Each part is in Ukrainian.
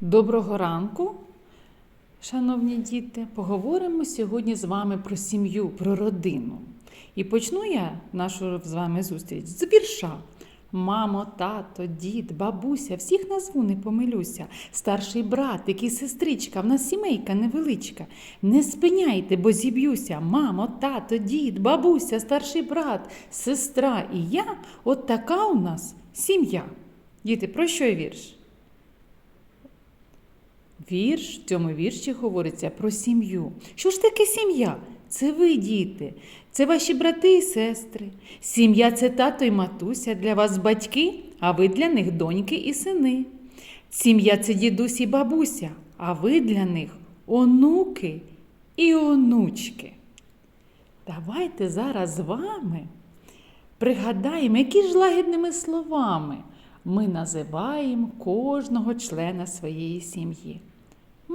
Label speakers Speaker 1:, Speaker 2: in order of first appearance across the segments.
Speaker 1: Доброго ранку, шановні діти. Поговоримо сьогодні з вами про сім'ю, про родину. І почну я нашу з вами зустріч з вірша. Мамо, тато, дід, бабуся, всіх назву не помилюся. Старший братик і сестричка, в нас сімейка невеличка. Не спиняйте, бо зіб'юся. Мамо, тато, дід, бабуся, старший брат, сестра і я от така у нас сім'я. Діти, про що вірш? Вірш в цьому вірші говориться про сім'ю. Що ж таке сім'я? Це ви, діти, це ваші брати і сестри. Сім'я це тато і матуся, для вас батьки, а ви для них доньки і сини. Сім'я це дідусь і бабуся, а ви для них онуки і онучки. Давайте зараз з вами пригадаємо, які ж лагідними словами ми називаємо кожного члена своєї сім'ї.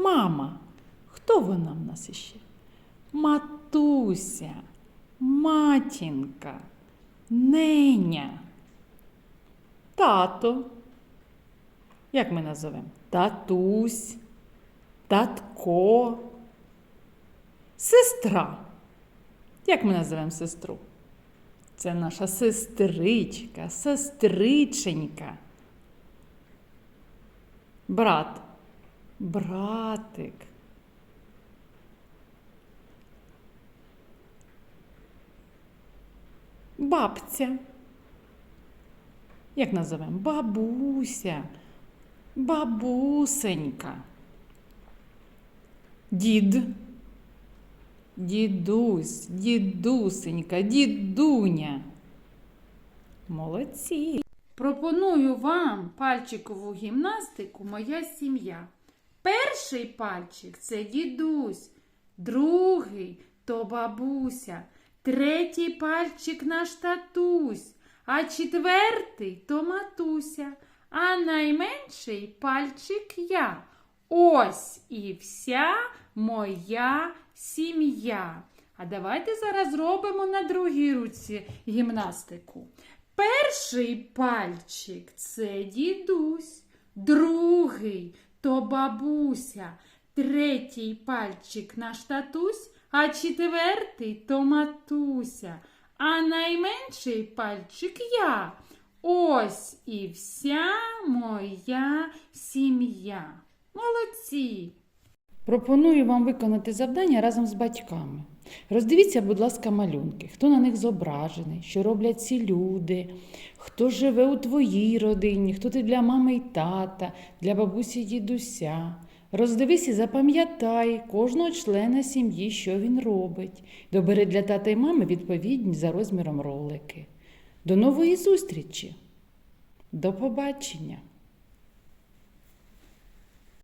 Speaker 1: Мама. Хто вона в нас іще? Матуся, матінка, неня, тато. Як ми називемо? Татусь, татко, сестра. Як ми називаємо сестру? Це наша сестричка, сестриченька. Брат, братик. Бабця. Як називаємо? Бабуся, бабусенька. Дід. Дідусь, дідусенька, дідуня. Молодці. Пропоную вам пальчикову гімнастику Моя сім'я. Перший пальчик це дідусь, другий то бабуся, третій пальчик наш татусь, а четвертий то матуся, а найменший пальчик я. Ось і вся моя сім'я. А давайте зараз зробимо на другій руці гімнастику. Перший пальчик це дідусь, другий то бабуся, третій пальчик наш татусь, а четвертий то матуся, а найменший пальчик я. Ось і вся моя сім'я. Молодці! Пропоную вам виконати завдання разом з батьками. Роздивіться, будь ласка, малюнки, хто на них зображений, що роблять ці люди, хто живе у твоїй родині, хто ти для мами й тата, для бабусі й дідуся. Роздивись і запам'ятай кожного члена сім'ї, що він робить. Добери для тата й мами відповідні за розміром ролики. До нової зустрічі! До побачення!